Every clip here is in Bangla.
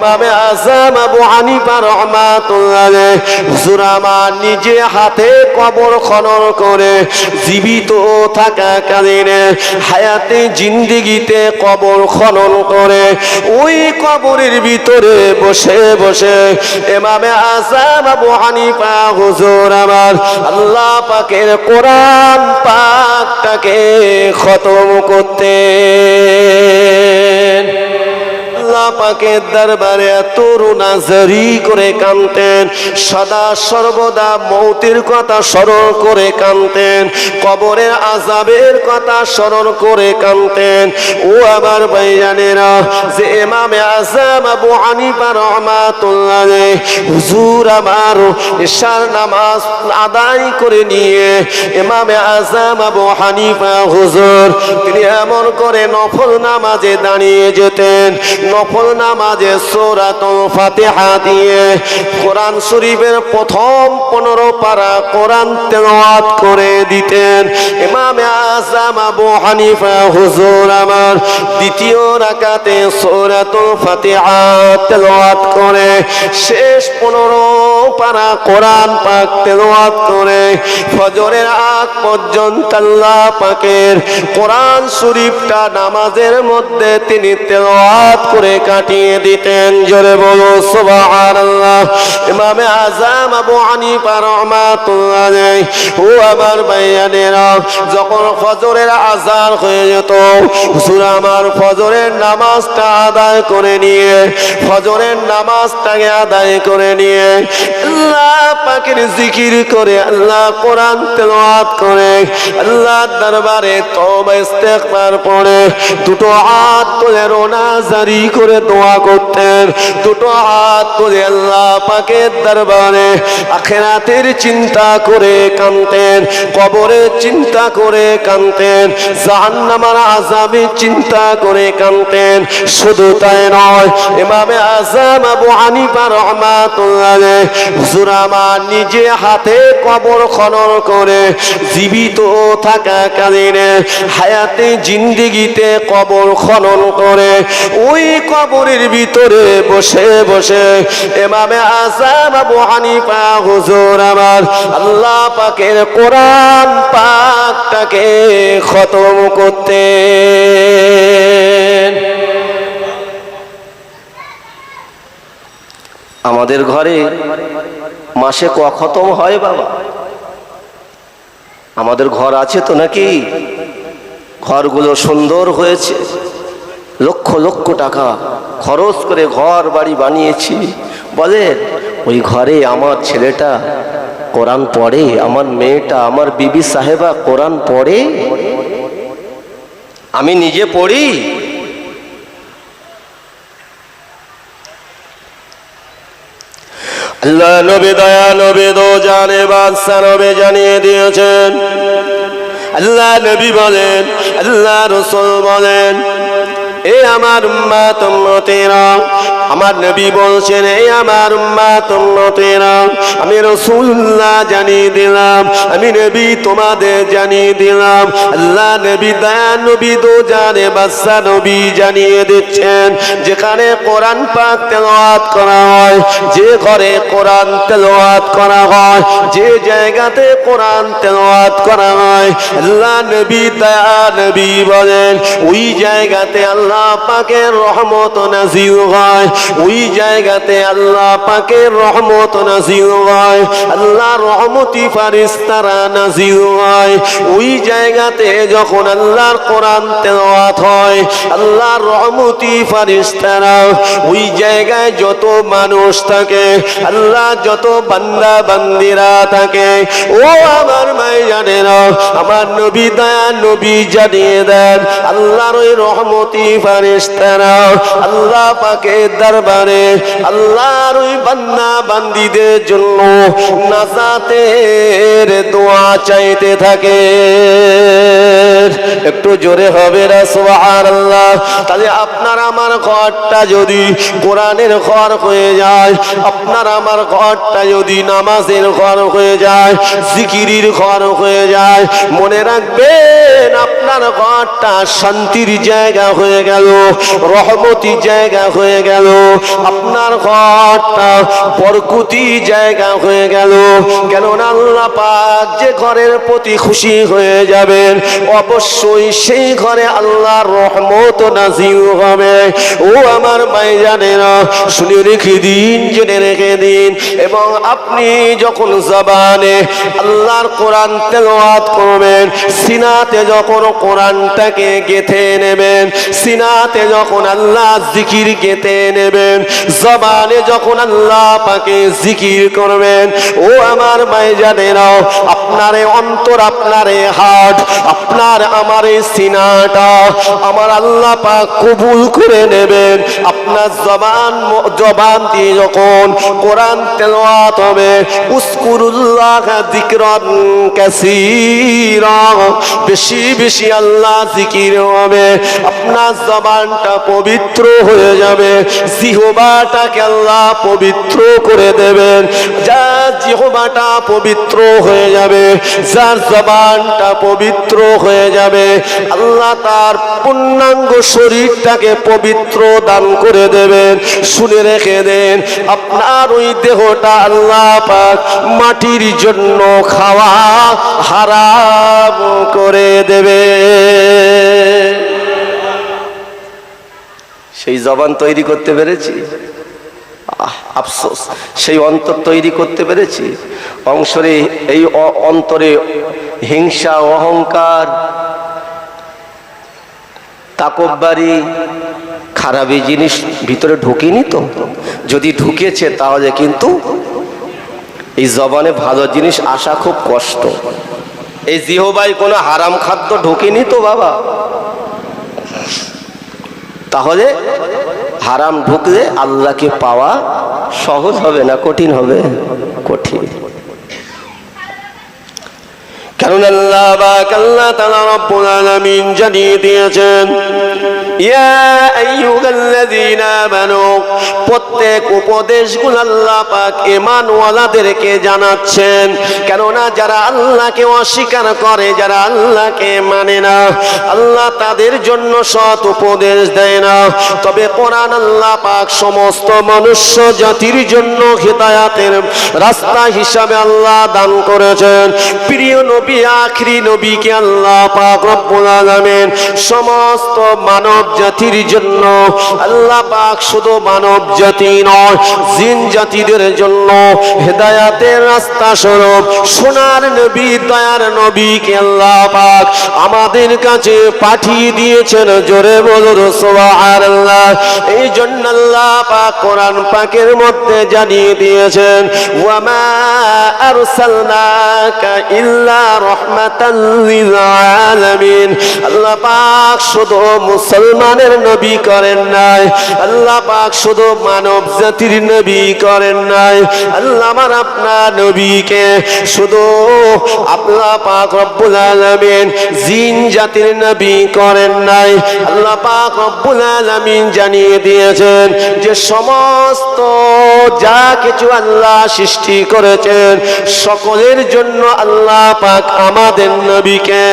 ইমামে আজম আবু হানিফা রহমাতুল্লাহ হুজুর নিজে হাতে কবর খনন করে জীবিত থাকাকালীন হায়াতে জিন্দিগিতে কবর খনন করে। ওই কবরের ভিতরে বসে বসে ইমামে আজম আবু হানিফা হুজুর আমার আল্লাহ পাকের কোরআন পাকটাকে খতম করতে পাকের দরবারে এত রুনাজারি করে কানতেন, সদা সর্বদা মৌতের কথা স্মরণ করে কানতেন, কবরের আজাবের কথা স্মরণ করে কানতেন। ও আবার ভাইজানেরা, যে ইমামে আজম আবু হানিফা রহমাতুল্লাহ হুজুর আমার ঈশার নামাজ আদায় করে নিয়ে, ইমামে আজম আবু হানিফা হুজুর, তিনি এমন করে নফল নামাজে দাঁড়িয়ে যেতেন, নফল নামাজে সূরাতুল ফাতিহা দিয়ে কোরআন শরীফের প্রথম পনেরো পারা কোরআন তেলাওয়াত করে দিতেন। ইমামে আজম আবু হানিফা, হুজুর আমার, দ্বিতীয় রাকাতে সূরাতুল ফাতিহা তেলাওয়াত করে শেষ পনেরো পারা কোরআন পাক তেলাওয়াত করে। ফজরের আগ পর্যন্ত আল্লাহ পাকের কোরআন শরীফটা নামাজের মধ্যে তিনি তেলাওয়াত করে কাটিয়ে দিতেন। জোরে বলো, সুবহানাল্লাহ। ইমামে আবু হানিফা ও আমার ভাইয়ানেরা যখন ফজরের আজান হয়ে যেত, হুজুর আমার ফজরের নামাজটা আদায় করে নিয়ে, ফজরের নামাজটাকে আদায় করে নিয়ে আল্লাহ পাকের জিকির করে, আল্লাহ কোরআন তেলাওয়াত করে আল্লাহ দরবারে তওবা ইস্তেগফার পড়ে, দুটো হাত তুলে রোনা জারি করে দোয়া করতেন, দুটো হাত তুলে আল্লাহ পাকের দরবারে আখেরাতের চিন্তা করে কানতেন কবরের চিন্তা করে কানতেন জাহান্নামার আযাবের চিন্তা করে কানতেন শুধু তাই নয়, ইমামে আজম আবু হানিফা রহমাতুল্লাহ নিজে হাতে কবর খনন করে জীবিত থাকাকালীন হায়াতে জিন্দিগিতে কবর খনন করে ওই কবরের ভিতরে বসে বসে এমামে আসাম আবু হানিফা হুজুর আমার আল্লাহ পাকের কোরআন পাকটাকে খতম করতে আমাদের ঘরে মাসে ক খতম হয় বাবা? আমাদের ঘর আছে তো নাকি? ঘরগুলো সুন্দর হয়েছে। লক্ষ লক্ষ টাকা খরচ করে ঘর বাড়ি বানিয়েছি। বলেন ওই ঘরে আমার ছেলেটা কোরআন পড়ে, আমার মেয়েটা, আমার বিবি সাহেবা কোরআন পড়ে? আমি নিজে পড়ি? আল্লাহ নবী দয়া নবী দো জানে বাদশা নবী জানিয়ে দিয়েছেন। আল্লাহ নবী বলেন, আল্লাহ রসুল বলেন, এ আমার উম্মা তোমরা আমার নবী বলছেন এই আমার উম্মা আমি রসুল্লাহ জানিয়ে দিলাম, আমি নবী তোমাদের জানিয়ে দিলাম। আল্লাহ নবী, দয়া নবী দো জানে বাদশা নবী জানিয়ে দিচ্ছেন, যেখানে কোরআন পাক তেলাওয়াত করা হয়, যে ঘরে কোরআন তেলাওয়াত করা হয়, যে জায়গাতে কোরআন তেলাওয়াত করা হয়, আল্লাহ নবী, দয়া নবী বলেন, ওই জায়গাতে আল্লাহ পাকের রহমত নাজিল হয়। ওই জায়গাতে আল্লাহ পাকের রহমত নাজিল হয়, আল্লাহ রহমতি ফারিস্তারা নাজিল হয়। ওই জায়গাতে যখন আল্লাহর কোরআন তেলাওয়াত হয়, আল্লাহর রহমতি ফারিস্তারা ওই জায়গায় যত মানুষ থাকে, আল্লাহ যত বান্দা বান্দিরা থাকে, ও আমার মাই জানেরা আমার নবী দয়া নবী জানিয়ে দেন, আল্লাহর ওই রহমতি ফারিস্তারা আল্লাহ পাকে দরবারে আল্লাহর ওই বান্দা বান্দিদের জন্য নাজাতের দোয়া চাইতে থাকে। একটু জোরে হবে না, সুবহানাল্লাহ। তাহলে আপনার আমার ঘরটা যদি কোরআনের ঘর হয়ে যায়, আপনার আমার ঘরটা যদি নামাজের ঘর হয়ে যায়, জিকিরির ঘর হয়ে যায়, মনে রাখবেন আপনার আপনার ঘরটা শান্তির জায়গা হয়ে গেল, রহমতি জায়গা হয়ে গেল। আপনার ঘরটা বরকুতি জায়গা হয়ে গেল। কেননা আল্লাহ পাক যে ঘরের প্রতি খুশি হয়ে যাবেন, অবশ্যই সেই ঘরে আল্লাহর রহমত নাজিল হবে। ও আমার ভাই জানেনা শুনে রেখে দিন, জেনে রেখে দিন। এবং আপনি যখন জবানে আল্লাহর কোরআন তেলাওয়াত করবেন সিনাতে যখন কোরআনটাকে গেথে নেবেন, সিনাতে যখন আল্লাহ জিকির গেথে নেবেন, জবানে যখন আল্লাহ পাকে জিকির করবেন, ও আমার আপনার অন্তর, আপনার হাট, আপনার আমার সিনাটা আমার আল্লাহ পাক কবুল করে নেবেন। আপনার জবান জবান দিয়ে যখন কোরআন তেলাওয়াত হবে, উসকুরুল্লাহ যিকরান কাসীরা। বেশি বেশি আল্লাহ জিকির হবে। আপনার জবানটা পবিত্র হয়ে যাবে। জিহবাটাকে আল্লাহ পবিত্র করে দেবেন। যার জিহবাটা পবিত্র হয়ে যাবে, যার জবানটা পবিত্র হয়ে যাবে, আল্লাহ তার পূর্ণাঙ্গ শরীরটাকে পবিত্র দান করে দেবেন। শুনে রেখে দেন, আপনার ওই দেহটা আল্লাহ পাক মাটির জন্য খাওয়া হারাম। করে দেবে। সেই জবান তৈরি করতে পেরেছি। আফসোস। সেই অন্তর তৈরি করতে পেরেছি। অংশরে এই অন্তরে হিংসা, অহংকার তাকব্বারি খারাপি জিনিস ভিতরে ঢুকিনি তো। যদি ঢুকেছে তাহলে কিন্তু এই জবানে ভালো জিনিস আসা খুব কষ্ট। এই জিহবাই কোনো হারাম খাদ্য ঢোকেনি তো বাবা। তাহলে হারাম ঢুকলে আল্লাহকে পাওয়া সহজ হবে না, কঠিন হবে? কঠিন। কারণ আল্লাহ বাক আল্লাহ তাআলা রব্বুল আলামিন জানিয়ে দিয়েছেন, ইয়া আইয়ুহাল্লাযীনা আমানু, প্রত্যেক উপদেশগুলো আল্লাহ পাক ঈমানওয়ালাদেরকে জানাচ্ছেন। কেননা যারা আল্লাহকে অস্বীকার করে, যারা আল্লাহকে মানে না, আল্লাহ তাদের জন্য সৎ উপদেশ দেয় না। তবে কোরআন আল্লাহ পাক সমস্ত মনুষ্য জাতির জন্য হিদায়াতের রাস্তা হিসাবে আল্লাহ দান করেছেন। প্রিয় নবী আখরি নবীকে আল্লাহ পাক রব্বুল আলামিন সমস্ত মানব জাতির জন্য, আল্লাহ পাক শুধু মানব জাতি নয়, জিন জাতিদের জন্য হেদায়াতের রাস্তা স্বরূপ, সোনার নবী, দয়ার নবীকে আল্লাহ পাক আমাদের কাছে পাঠিয়ে দিয়েছেন জোরে বলুন সুবহানাল্লাহ। এই জন্য আল্লাহ পাক কোরআন পাকের মধ্যে জানিয়ে দিয়েছেন ওয়ামা আরসালনাকা ইল্লা লিল আলামিন। আল্লাহ পাক শুধু মুসলমানের নবী করেন নাই। আল্লাহ পাক শুধু মানব জাতির নবী করেন নাই। আল্লাহ আমার আপনার নবীকে শুধু আল্লাহ পাক রব্বুল আলামিন জিন জাতির নবী করেন নাই। আল্লাহ পাক রব্বুল আলামিন জানিয়ে দিয়েছেন যে সমস্ত যা কিছু আল্লাহ সৃষ্টি করেছেন, সকলের জন্য আল্লাহ পাক আমাদের নবীকে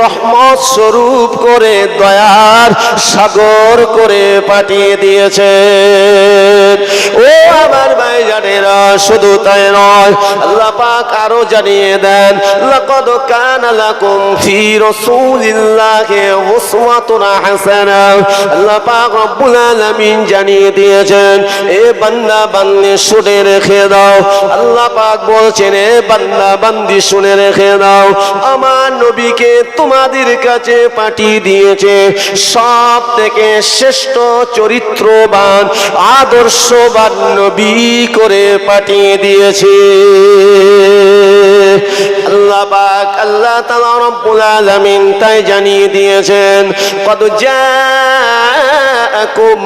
রহমত স্বরূপ করে দয়ার সাগর করে পাঠিয়ে দিয়েছেন। ও আমার ভাই জানেরা শুধু তাই নয়, আল্লাহ পাক আরও জানিয়ে দেন, লাকাদ কানা লাকুম ফি রাসূলিল্লাহি উসওয়াতুন হাসানা। আল্লাহ পাক রব্বুল আলামিন জানিয়ে দিয়েছেন, এ বান্দা বান্দি শুনে রেখে দাও। আল্লাহ পাক বলছেন, এ বান্দা বান্দি শুনে রেখে দাও। আমার নবীকে তোমাদের কাছে পাঠিয়ে দিয়েছে। সব থেকে শ্রেষ্ঠ চরিত্রবান, আদর্শবান নবী করে পাঠিয়ে দিয়েছে। আল্লাহ আল্লাহ তাআলা রব্বুল আলামিন তাই জানিয়ে দিয়েছেন, কদ জাআকুম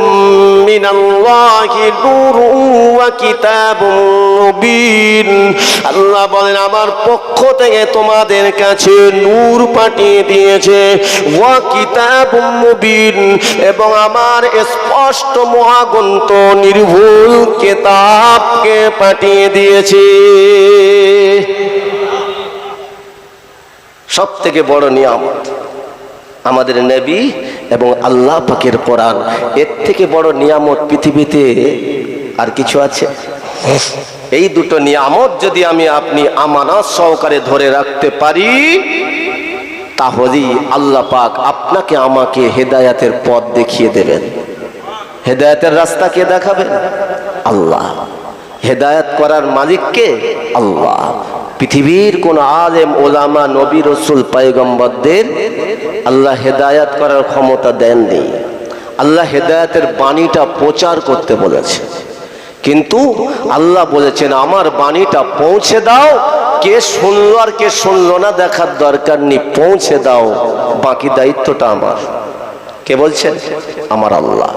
মিনাল্লাহি নূরুন ওয়া কিতাবুম মুবিন আল্লাহ বলেন, আমার পক্ষ থেকে তোমাদের কাছে নূর পাঠিয়ে দিয়েছে। ওয়া কিতাবুম মুবিন এবং আমার স্পষ্ট মহাগন্ত নির্ভুল কিতাবকে পাঠিয়ে দিয়েছে। সব থেকে বড় নিয়ামত। আমাদের নবী এবং আল্লাহ পাকের কোরআন। এর থেকে বড় নিয়ামত পৃথিবীতে আর কিছু আছে? এই দুটো নিয়ামত যদি আমি আপনি আমানত সহকারে ধরে রাখতে পারি, তাহলেই আল্লাহ পাক আপনাকে আমাকে হেদায়াতের পথ দেখিয়ে দেবেন। হেদায়াতের রাস্তা কে দেখাবেন? আল্লাহ। হেদায়াত করার মালিককে আল্লাহ। পৃথিবীর কোন আলেম, ওলামা, নবী, রসুল, পায়গম্বরদের আল্লাহ হেদায়াত করার ক্ষমতা দেননি। আল্লাহ হেদায়াতের বাণীটা প্রচার করতে বলেছে। কিন্তু আল্লাহ বলেছেন, আমার বাণীটা পৌঁছে দাও, কে শুনলো আর কে শুনলো না দেখার দরকার নেই, পৌঁছে দাও, বাকি দায়িত্বটা আমার। কে বলছেন আমার আল্লাহ।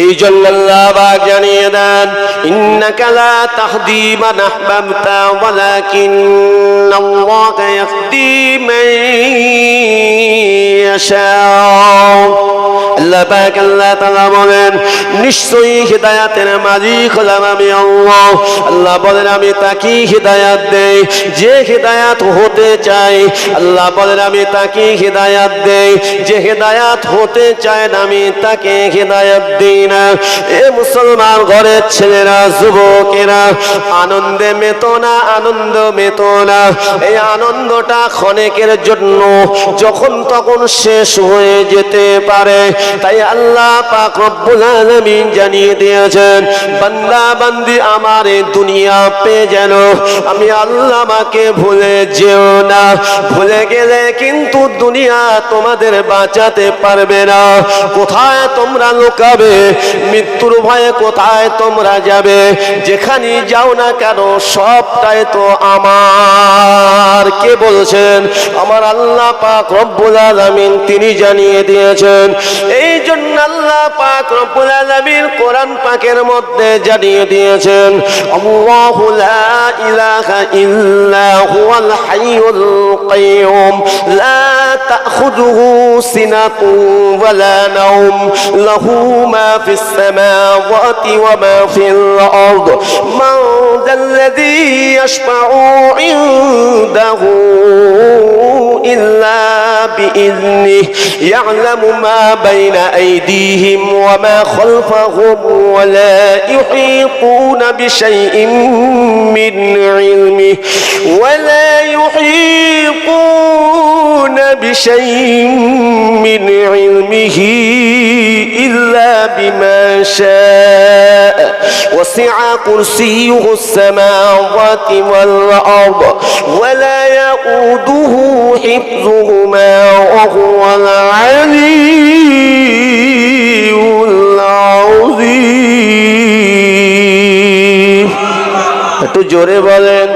এই জন্য আল্লাহ জানিয়ে দেন, ইন্নাকা লা তাহদি মান আহবাবতা ওয়ালাকিন আল্লাহ ইয়াহদি মান নিশ্চয়ই আমি আল্লাহ। বলেন, আমি তাকে হিদায়াত দেই, যে হিদায়াত হতে চাই আল্লাহ বলেন, আমি তাকে হিদায়াত দেই, যে হিদায়াত হতে চায় আমি তাকে হিদায়াত দিই। মুসলমান ঘরের ছেলেরা, যুবকেরা, আনন্দে মেত না, আনন্দ মেত না। এই আনন্দটা ক্ষণেকের জন্য যখন তখন শেষ হয়ে যেতে পারে। তাই আল্লাহ পাক জানিয়ে দিয়েছেন, বান্দা, বান্দি আমার দুনিয়া পেয়ে যেন। আমি আল্লাহ ভুলে যেও না। ভুলে গেলে কিন্তু দুনিয়া তোমাদের বাঁচাতে পারবে না। কোথায় তোমরা লুকাবে? মৃত্যুর ভয়ে কোথায় তোমরা যাবে? যেখানে যাও না কেন, সবটাই তো আমার। কে বলছেন? আমার আল্লাহ পাক রব্বুল আলামিন তিনি জানিয়ে দিয়েছেন। এই জন্য আল্লাহ আল্লাহ পাক রব্বুল আলামিন কোরআন পাকের মধ্যে জানিয়ে দিয়েছেন আল্লাহু লা ইলাহা ইল্লা হুয়াল হাইয়ুল কাইয়ুম লা তাখুযুহু সিনাতু ওয়ালা নাওম লাহু মা ফিস সামাওয়াতি ওয়া মা ফিল আরদ মান যাল্লাযী ইয়াশফাউ ইনদাহু ইল্লা বিইذنিহি ইয়ালামু মা বাইনা আইদিহি أيديهم وما خلفهم ولا يحيطون بشيء من علمه ولا يحيطون بشيء من علمه إلا بما شاء وسع كرسيه السماوات والأرض ولا يؤوده حفظهما وهو العلي العظيم একটু জোরে বলেন।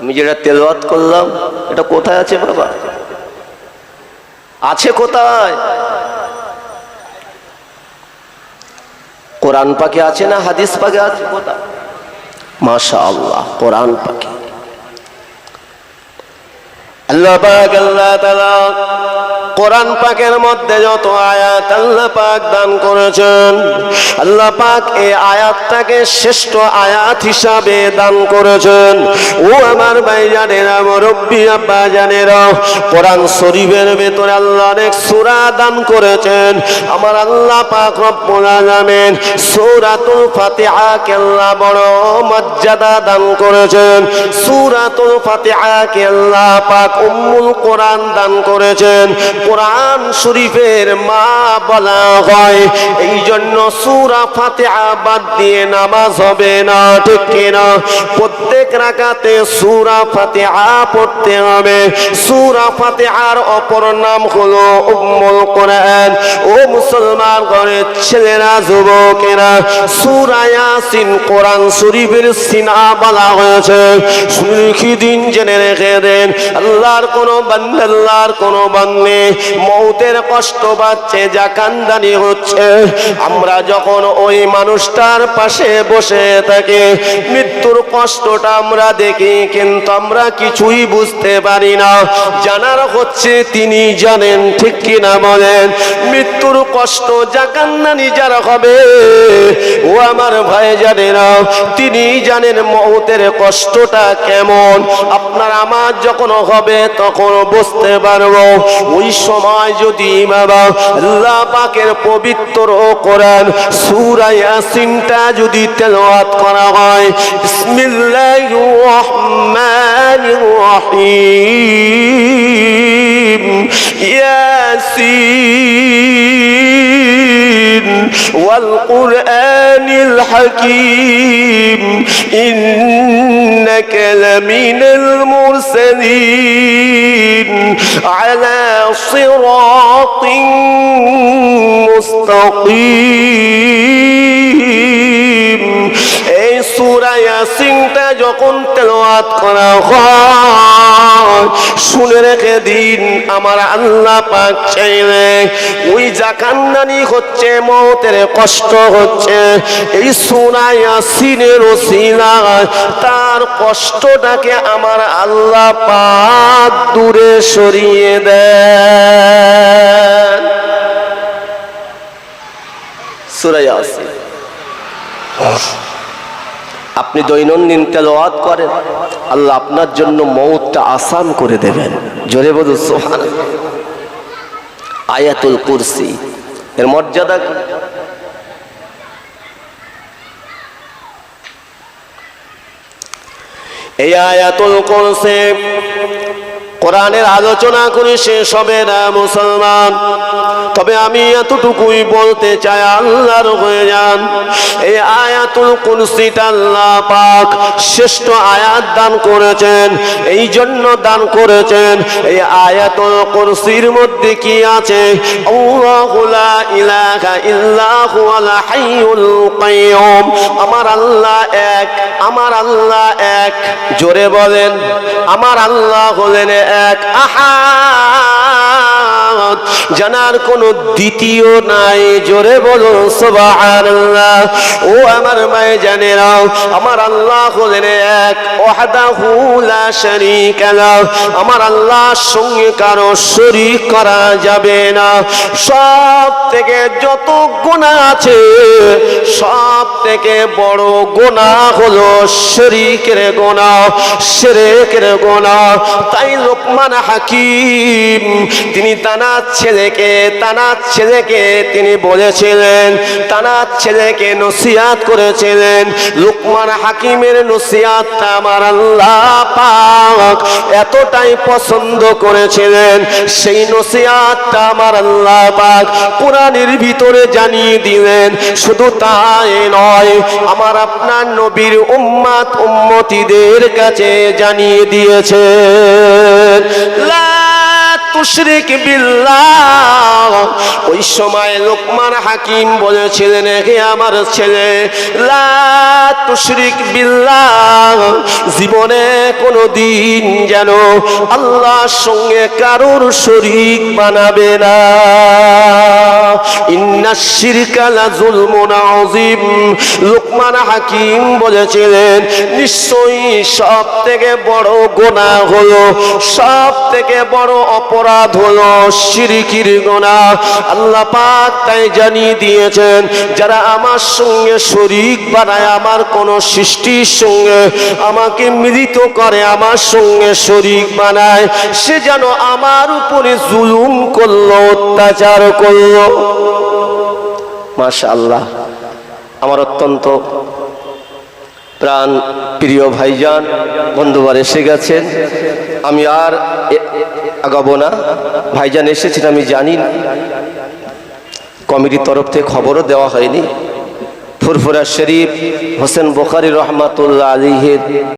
আমি যেটা তেলওয়াত করলাম, এটা কোথায় আছে বাবা? আছে কোথায়? কোরআন পাকে আছে না হাদিস পাকে আছে কোথায়? মাশা আল্লাহ কোরআন পাকে। আল্লাহ আল্লাহ কোরআন পাকের মধ্যে যত আয়াত আল্লাহ পাক দান করেছেন, আল্লাহ পাক এই আয়াতটাকে শ্রেষ্ঠ আয়াত হিসাবে দান করেছেন। ও আমার ভাই জানেরা মুরব্বী আব্বা জানেরা, কোরআন শরীফের ভেতরে আল্লাহ অনেক সূরা দান করেছেন। আমার আল্লাহ পাক রব্বুল আলামিন সূরাতুল ফাতিহা কে আল্লাহ বড় মর্যাদা দান করেছেন। সূরাতুল ফাতিহা কে আল্লাহ পাক উম্মুল কোরআন দান করেছেন। কোরআন শরীফের মা বলা হয়। এই জন্য সুরা ফাতে বাদ দিয়ে নামাজ হবে না, ঠিক কিনা প্রত্যেক রাকাতে সূরা ফাতিহা পড়তে হবে। সুরা ফাতে আর অপর নাম হলো উম্মুল কোরআন। ও মুসলমান ঘরের ছেলেরা, যুবকেরা, সূরা ইয়াসিন কোরআন শরীফের সিনা বলা হয়েছে। কি দিন জেনে রেখে দেন। আল্লাহর কোনো বান্দা আল্লাহর কোন বান্দে মৌতের কষ্ট পাচ্ছে যা কান্দানি হচ্ছে। আমরা যখন ওই মানুষটার পাশে বসে থাকি, মৃত্যুর কষ্টটা আমরা দেখি, কিন্তু আমরা কিছুই বুঝতে পারি না। জানার হচ্ছে, তিনি জানেন, ঠিক কিনা বলেন, মৃত্যুর কষ্ট যা কান্নানি যারা হবে, ও আমার ভাই জানে না। তিনি জানেন মৌতের কষ্টটা কেমন। আপনার আমার যখন হবে, তখন বুঝতে পারব। ওই সময় যদি বাবা পাকের পবিত্র করেন সূরা ইয়াসিনটা যদি তেলাওয়াত করা হয়। বিসমিল্লাহির রহমানির রহিম। ياسين والقرآن الحكيم إنك لمن المرسلين على صراط مستقيم. এই সূরা ইয়াসিনটা যখন তেলাওয়াত করা হয়, শুনে রেখে দিন, আমার আল্লাহ পাক চাইলে। ওই জাকান্নানি হচ্ছে, মতের কষ্ট হচ্ছে। এই সূরা ইয়াসিনের ওসিলা তার কষ্টটাকে আমার আল্লাহ পাক দূরে সরিয়ে দেন। সূরা ইয়াসিন আপনি দৈনন্দিন তেলোয়াত করেন, আল্লাহ আপনার জন্য মৌতটা আসান করে দেবেন। জোরে বলু সোহান আয়াতুল কুরসি, এর মর্যাদা এই আয়াতুল কুরসি কোরআনের আলোচনা করে শেষ হবে না, মুসলমান। তবে আমি এতটুকুই বলতে চাই, আল্লাহর হয়ে যান এই আয়াতুল কুরসিটা আল্লাহ পাক শ্রেষ্ঠ আয়াত দান করেছেন, এই জন্য দান করেছেন। এই আয়াতুল কুরসির মধ্যে কি আছে? আমার আল্লাহ এক, আমার আল্লাহ এক। জোরে বলেন, আমার আল্লাহ হলেন এক জানার কোন দ্বিতীয় নাই। জোরে বলো, সুবহানাল্লাহ। ও আমার আমার আল্লাহ হলেন এক আমার সঙ্গে কারও করা যাবে না। সব থেকে যত গুনাহ আছে সব থেকে বড় গোনা হলো শরীকের গোনা শিরকের গোনা তাই লোকমান হাকিম, তিনি তানার ছেলেকে, তানার ছেলেকে তিনি বলেছিলেন, তানার ছেলেকে নসিহাত করেছিলেন, লোকমান হাকিমের নসিহাতটা আমার আল্লাহ পাক এতটাই পছন্দ করেছিলেন, সেই নসিহাতটা আমার আল্লাহ পাক কোরআনের ভিতরে জানিয়ে দিলেন, শুধু তাই নয়, আমার আপনার নবীর উম্মাত উম্মতিদের কাছে জানিয়ে দিয়েছেন লা তুশরিক বিল্লাহ। ওই সময় লোকমান হাকিম বলেছিলেন, হে আমার ছেলে তুশরিক বিল্লাহ, জীবনে কোনো দিন যেন আল্লাহর সঙ্গে কারোর শরীক বানাবে না। লোকমান হাকিম বলেছিলেন, নিশ্চয়ই সব থেকে বড় গোনা হলো সব থেকে বড় অপরাধ হলো শিরিকির গোনা। আল্লাহ পাক তাই জানিয়ে দিয়েছেন, যারা আমার সঙ্গে শরিক বানায়, আমার কোন সৃষ্টির সঙ্গে আমাকে মিলিত করে, আমার সঙ্গে শরিক বানায়, সে যেন আমার উপরে জুলুম করল, অত্যাচার করল। মাশা আল্লাহ আমার অত্যন্ত প্রাণ প্রিয় ভাইজান বন্ধুবার এসে গেছেন। আমি আর আগাবো না। ভাইজান এসেছেন, আমি জানি না। কমিটির তরফ থেকে খবরও দেওয়া হয়নি। ফুরফুরা শরীফ হোসেন বোখারি রহমাতুল্লাহ আলীহের